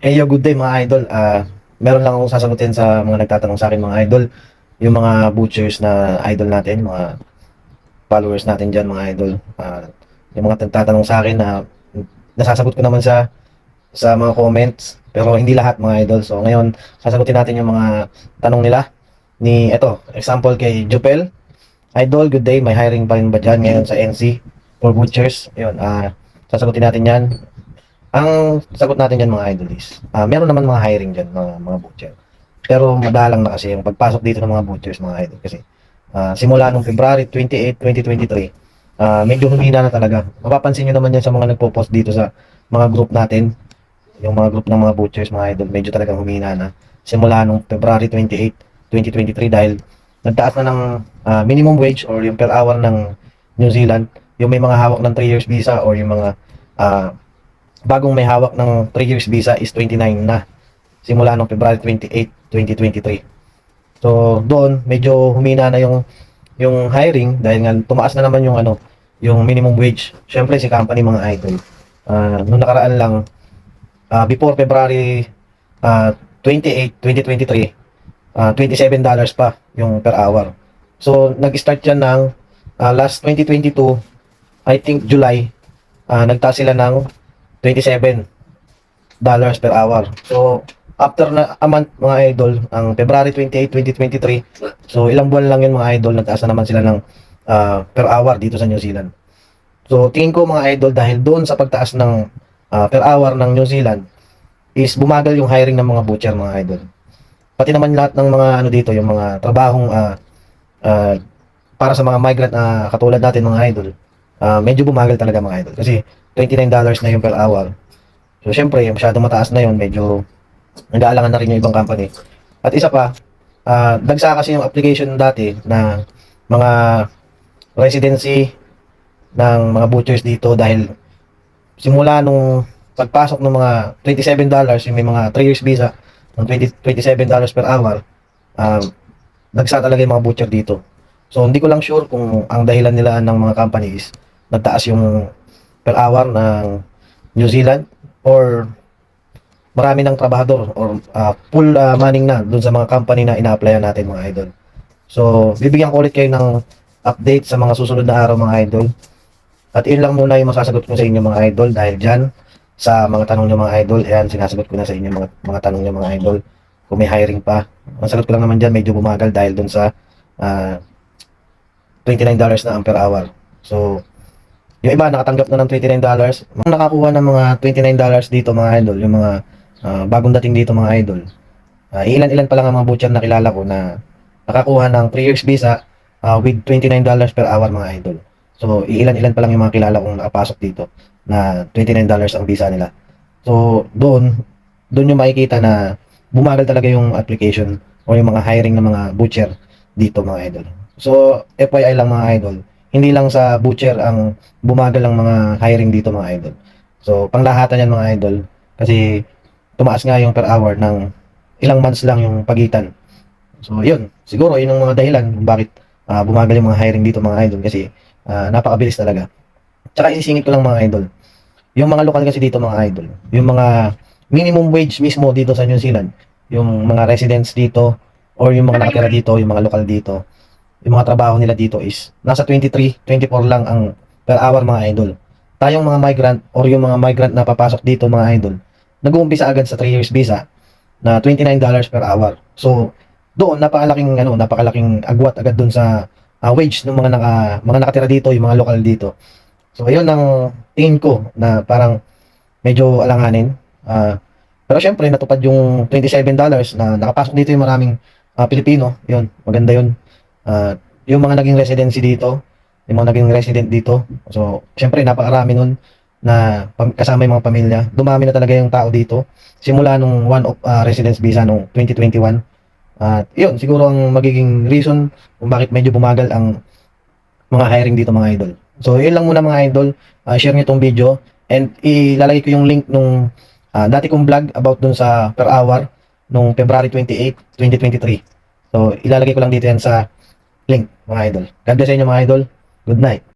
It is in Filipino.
Hey, yo, good day mga idol. Ah, meron lang akong sasagutin sa mga nagtatanong sa akin mga idol. Yung mga butchers na idol natin, mga followers natin dyan mga idol. Ah, yung mga nagtatanong sa akin na nasasagot ko naman sa sa mga comments. Pero hindi lahat mga idol. So ngayon, sasagutin natin yung mga tanong nila. Ni, eto, example kay Jupel. Idol, good day. May hiring pa rin ba dyan ngayon sa NC for butchers? Yun, ah, sasagutin natin yan. Ang sagot natin dyan mga idol is, ah, meron naman mga hiring dyan, mga, mga butcher. Pero madalang na kasi yung pagpasok dito ng mga butchers mga idol. Kasi ah, simula nung February 28, 2023, ah, medyo humina na talaga. Mapapansin nyo naman yan sa mga nagpo-post dito sa mga group natin. Yung mga group ng mga butchers mga idol, medyo talagang humina na. Simula nung February 28, 2023 dahil nagtaas na ng ah, minimum wage or yung per hour ng New Zealand, yung may mga hawak ng 3 years visa or yung mga ah, bagong may hawak ng 3 years visa is 29 na simula nung February 28, 2023. So, doon medyo humina na yung yung hiring dahil nga tumaas na naman yung ano, yung minimum wage. Syempre si company mga idol. Ah, nung nakaraan lang ah, before February ah, 28, 2023, ah, 27 dollars pa yung per hour. So, nag-start yan ng ah, last 2022, I think July, ah, nagtaas sila ng 27 dollars per hour. So, after na a month mga idol, ang February 28, 2023, so ilang buwan lang yun mga idol, nagtaas na naman sila ng ah, per hour dito sa New Zealand. So, tingin ko mga idol, dahil doon sa pagtaas ng ah, per hour ng New Zealand, is bumagal yung hiring ng mga butcher mga idol. Pati naman lahat ng mga ano dito, yung mga trabahong ah, ah, para sa mga migrant na katulad natin mga idol, ah, medyo bumagal talaga mga idol. Kasi $29 na yung per hour. So, syempre, masyado mataas na yun. Medyo nag-aalangan na rin yung ibang company. At isa pa, ah, dagsa kasi yung application dati na mga residency ng mga butchers dito dahil simula nung pagpasok ng mga $27 yung may mga 3 years visa ng 20, $27 per hour um, dagsa talaga yung mga butcher dito so hindi ko lang sure kung ang dahilan nila ng mga companies nagtaas yung per hour ng New Zealand or marami ng trabahador or ah, full ah, manning na dun sa mga company na ina-applyan natin mga idol. So, bibigyan ko ulit kayo ng update sa mga susunod na araw mga idol. At yun lang muna yung masasagot ko sa inyo mga idol dahil dyan sa mga tanong nyo mga idol, ayan, sinasagot ko na sa inyo mga, mga tanong nyo mga idol. Kung may hiring pa. Ang ko lang naman dyan, medyo bumagal dahil dun sa ah, $29 na ang per hour. So, yung iba nakatanggap na ng $29. Mga nakakuha ng mga $29 dito mga idol, yung mga ah, bagong dating dito mga idol. Ah, ilan-ilan pa lang ang mga butcher na kilala ko na nakakuha ng 3 years visa ah, with $29 per hour mga idol. So, ilan-ilan pa lang yung mga kilala kong nakapasok dito na $29 ang visa nila. So, doon, doon yung makikita na bumagal talaga yung application o yung mga hiring ng mga butcher dito mga idol. So, FYI lang mga idol, hindi lang sa butcher ang bumagal ang mga hiring dito mga idol. So, panglahatan yan mga idol kasi tumaas nga yung per hour ng ilang months lang yung pagitan. So, yun. Siguro, yun ang mga dahilan kung bakit ah, bumagal yung mga hiring dito mga idol kasi ah, napakabilis talaga. Tsaka isisingit ko lang mga idol. Yung mga lokal kasi dito mga idol, yung mga minimum wage mismo dito sa New Zealand, yung mga residents dito or yung mga nakatira dito, yung mga lokal dito, yung mga trabaho nila dito is nasa 23, 24 lang ang per hour mga idol. Tayong mga migrant or yung mga migrant na papasok dito mga idol, nag-uumpisa agad sa 3 years visa na $29 per hour. So, doon napakalaking ano, napakalaking agwat agad doon sa ah, wage ng mga naka, mga nakatira dito, yung mga lokal dito. So, ayun ang tingin ko na parang medyo alanganin. Ah, pero syempre, natupad yung $27 na nakapasok dito yung maraming ah, Pilipino. Yun, maganda yun. Ah, yung mga naging residency dito, yung mga naging resident dito. So, syempre, napakarami nun na kasama yung mga pamilya. Dumami na talaga yung tao dito. Simula nung one of ah, residence visa nung 2021. At yun, siguro ang magiging reason kung bakit medyo bumagal ang mga hiring dito mga idol. So, yun lang muna mga idol. Ah, share nyo itong video. And ilalagay ko yung link nung ah, dati kong vlog about dun sa per hour nung February 28, 2023. So, ilalagay ko lang dito yan sa link mga idol. God bless sa inyo mga idol. Good night.